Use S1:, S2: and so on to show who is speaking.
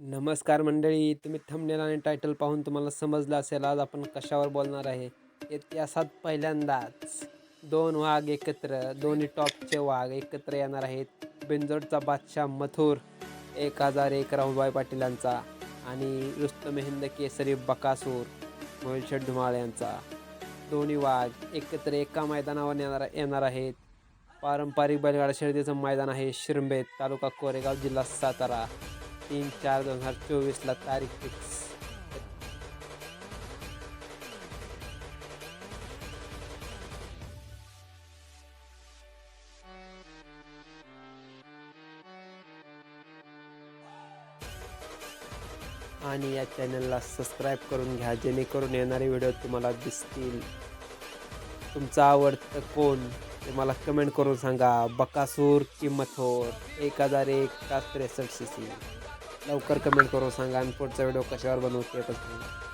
S1: नमस्कार मंडळी तुम्ही थंबनेल आणि टायटल पाहून तुम्हाला समजलं असेल आज आपण कशावर बोलणार आहे. इतिहासात पहिल्यांदाच दोन वाघ एकत्र दोन्ही टॉपचे वाघ एकत्र येणार आहेत. बिंजोडचा बादशाह मथुर एक हजार एक राहुलभाई पाटील यांचा आणि रुस्तम हिंद केसरी बकासूर मोहिलशेठ धुमाळ यांचा. दोन्ही वाघ एकत्र एका मैदानावर येणार येणार आहेत. पारंपरिक बैलगाडा शर्यतीचं मैदान आहे शिरंबे तालुका कोरेगाव जिल्हा सातारा. तीन चार दोन हजार चोवीसला तारीख फिक्स आणि या चॅनलला सबस्क्राईब करून घ्या जेणेकरून येणारे व्हिडिओ तुम्हाला दिसतील. तुमचं आवडतं कोण ते मला कमेंट करून सांगा. बकासूर किंमत हो एक हजार एक तास त्रेसष्ट सी सी लवकर कमेंट करून सांगा आणि पुढचा व्हिडिओ कशावर बनवतो ते पण सांगा